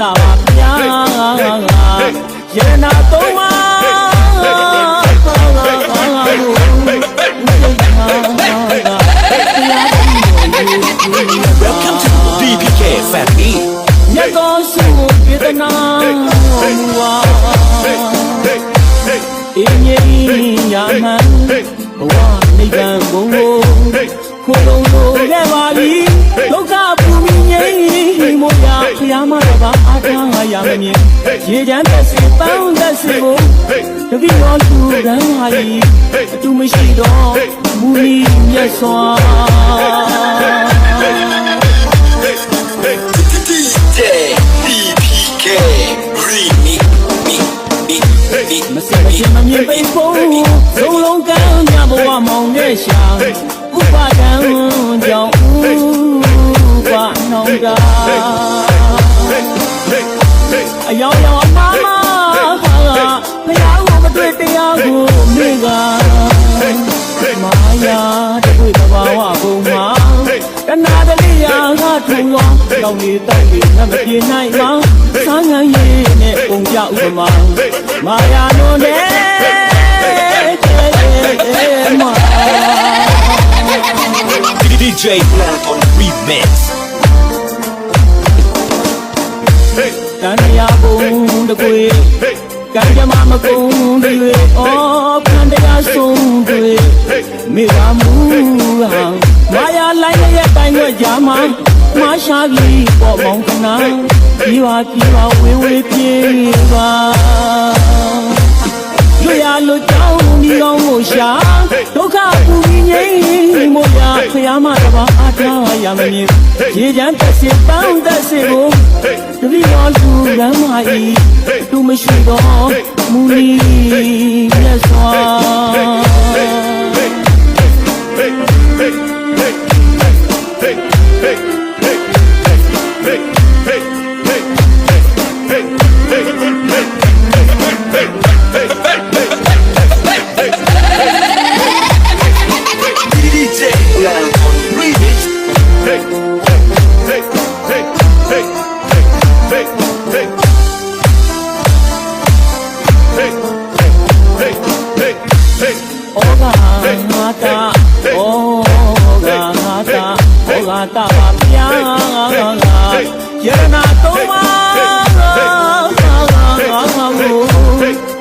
တာပါခင်ဗျာရနာသုံးပါအင်းကြီးညာမှန်ဘဝနိဗ္ဗာန်ကိုခိုးလုံးလို့ရပါပြီ မမြင်ရေချမ်းသက်စီပန်းသက်စီကိုတပိတော်လူကံဟာဤအတူမရှိတော့မူနီမြတ်စွာ DJ DPK Remix Me Me Me မစမချင်းမမြင်ပိတ်ဖို့သုံးလုံးကမ်းညဘဝမောင်နဲ့ရှာ င်းနေတိုက်နေနမပြေနိုင်မှာစားငံရည်နဲ့ပုံပြဥပမာမာယာနုနဲ့မာ DJ Blanc on Remix တန်ရာဘုံတကွေကံကြမမကုန်းတွေအော်ဖန်တရားဆုံးတွေမိဘမူဟာ မာယာလိုက်ရဲ့တိုင်ွက်ကြမှာမာရှာကြီးပေါ်မောင်ကနာဒီပါဒီပါဝေးဝေးပြေးပါလွရလွကြောင်းဒီကောင်းကိုရှာဒုက္ခပူပြီးငြိမ်းမို့ရဖျားမတပါအားထားရမမြင်ရေချမ်းသက်စီပန်းသက်စီကိုတတိယလူရမ်းမဤသူမရှိတော့မူလီမြတ်စွာ တာဩဃငါတာဩဃတာပါဗျာငါယရနာသုံးပါငါငါငါငါကို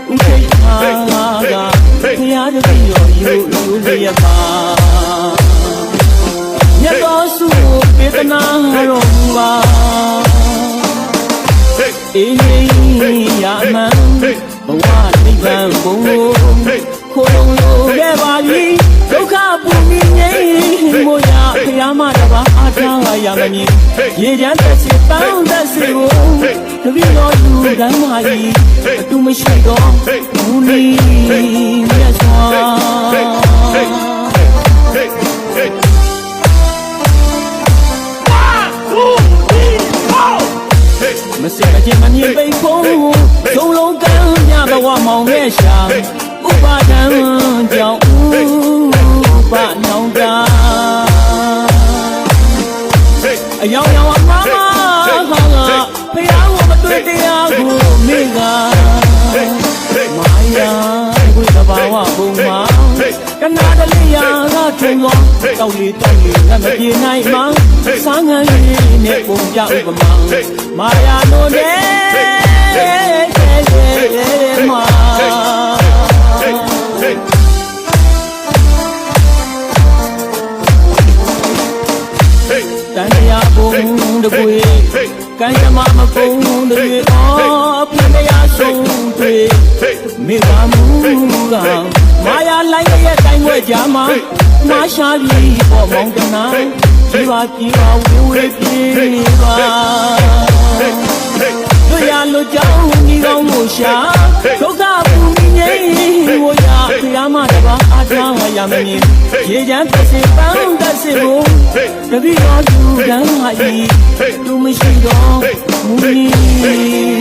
ဥခိဟာငါကဘုရားတပည့်ရောယူယူလျက်ပါမြတ်တော်စုပေတနာတော်မူပါ အေးရင်ရမန်ဘဝနိဗ္ဗာန်ဘုံကိုခိုးလုံးလို့ခဲ့ပါပြီဒုက္ခပူမိငြိမ်းမို့ရဖျားမတပါအားထားရမမြင်ရေချမ်းသက်စီပန်းသက်စီကိုတပည့်တော်လူကမ်းမာဤအတူမရှိတော့ဘူးနီမြတ်စွာ မစင်မချင်းမမြင်ပိတ်ဖို့သုံးလုံးကမ်းညဘဝမောင်ရဲ့ရှာဥပါဒံကြောင့်ဥပါနောင်တာအယောင်ယောင်အမမဟာငါဖျားကိုမတွေ့တရားကိုမိကမာယာကိုတဘာဝဘုံမှာကနာတလိယာကထုံသောတောက်လီတောက်လီငါမပြေနိုင်မှစားငံရည် နဲ့ပုံပြဥပမာမာယာနိုနဲ့မာတန်တရားဘုံတကွေကံကြမမကုန်းတွေအော်ပြတရားဆုံးတွေမိဘမူကမာယာလိုက်ရဲ့တိုင်ွက်ကြမှာမာရှာပြီးပေါ်မောင်တနာ ဒီပါကြီးပါဝေးဝေးပြေးပါတို့ရလို့ကြောင်းဒီကောင်းကိုရှာဒုက္ခပူမိငိမ့်ဝရဖျားမတပါအားထားရမမြင်ရေချမ်းသက်စီပန်းသက်စီကိုတပိတော်သူကမ်းဟာဤသူမရှိတော့မူနီမြတ်စွာ